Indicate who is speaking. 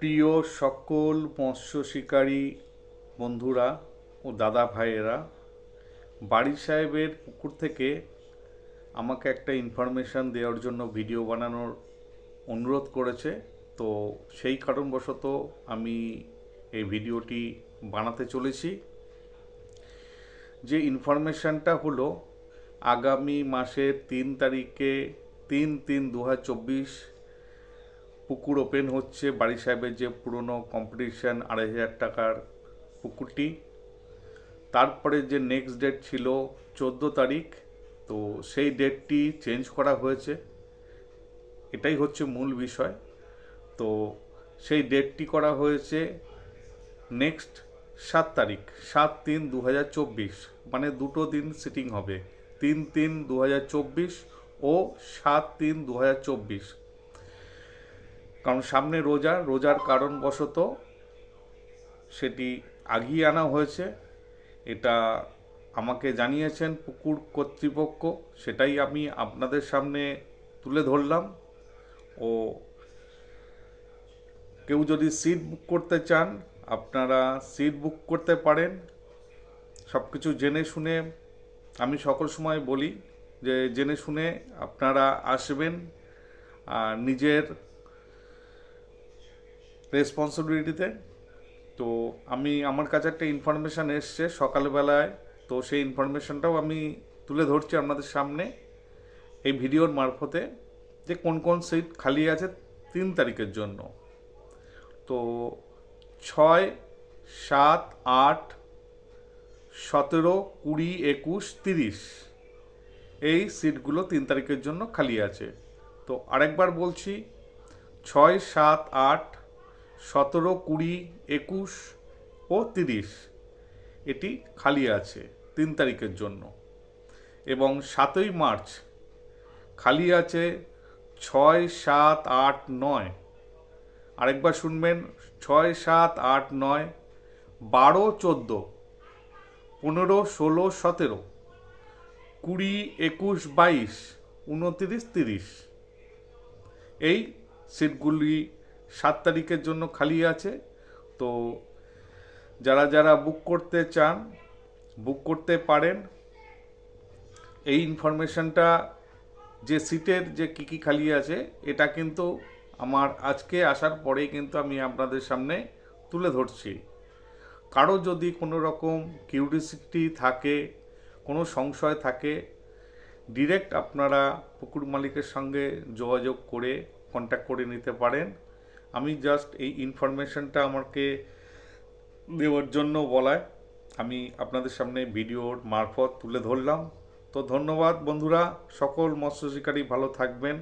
Speaker 1: প্রিয় সকল মৎস্য শিকারী বন্ধুরা ও দাদা ভাইয়েরা বাড়ি সাহেবের পুকুর থেকে আমাকে একটা ইনফরমেশান দেওয়ার জন্য ভিডিও বানানোর অনুরোধ করেছে। তো সেই কারণবশত আমি এই ভিডিওটি বানাতে চলেছি। যে ইনফরমেশানটা হলো, আগামী মাসের তিন তারিখে তিন তিন দু হাজার চব্বিশ পুকুর ওপেন হচ্ছে বাড়ি সাহেবের যে পুরনো কম্পিটিশান আড়াই হাজার টাকার পুকুরটি। তারপরে যে নেক্সট ডেট ছিল চোদ্দ তারিখ, তো সেই ডেটটি চেঞ্জ করা হয়েছে। এটাই হচ্ছে মূল বিষয়। তো সেই ডেটটি করা হয়েছে নেক্সট সাত তারিখ, সাত তিন দু মানে দুটো দিন সিটিং হবে, তিন তিন দু ও সাত তিন দু কারণ সামনে রোজা, রোজার কারণবশত সেটি আগিয়ে আনা হয়েছে। এটা আমাকে জানিয়েছেন পুকুর কর্তৃপক্ষ, সেটাই আমি আপনাদের সামনে তুলে ধরলাম। ও কেউ যদি সিট বুক করতে চান, আপনারা সিট বুক করতে পারেন। সব কিছু জেনে শুনে আমি সকল সময় বলি যে, জেনে শুনে আপনারা আসবেন। আর নিজের রেসপন্সিবিলিটিতে তো আমি, আমার কাছে একটা ইনফরমেশান এসছে সকালবেলায়। তো সেই ইনফরমেশানটাও আমি তুলে ধরছি আপনাদের সামনে। এই ভিডিওর মারফতে যে কোন কোন সিট খালি আছে তিন তারিখের জন্য। তো ছয়, সাত, আট, সতেরো, কুড়ি, একুশ, তিরিশ এই সিটগুলো তিন তারিখের জন্য খালি আছে। তো আরেকবার বলছি, ছয়, সাত, আট সতেরো, কুড়ি, একুশ ও তিরিশ। এটি খালি আছে তিন তারিখের জন্য। এবং সাতই মার্চ খালি আছে ছয়, সাত, আট, নয়। আরেকবার শুনবেন, ছয়, সাত, আট, নয়, বারো, চোদ্দ, পনেরো, ষোলো, সতেরো, কুড়ি, একুশ, বাইশ, উনতিরিশ, তিরিশ। এই সিটগুলি সাত তারিখের জন্য খালি আছে। তো যারা যারা বুক করতে চান বুক করতে পারেন। এই ইনফরমেশনটা যে সিটের যে কী কী খালি আছে, এটা কিন্তু আমার আজকে আসার পরেই কিন্তু আমি আপনাদের সামনে তুলে ধরছি। কারও যদি কোনো রকম কিউরিসিটি থাকে, কোনো সংশয় থাকে ডিরেক্ট আপনারা পুকুর মালিকের সঙ্গে যোগাযোগ করে কন্ট্যাক্ট করে নিতে পারেন। আমি জাস্ট এই ইনফরমেশনটা আমাকে দেওয়ার জন্য বলায়। আমি আপনাদের সামনে ভিডিওর মারফত তুলে ধরলাম। তো ধন্যবাদ বন্ধুরা, সকল মৎস্য শিকারী ভালো থাকবেন।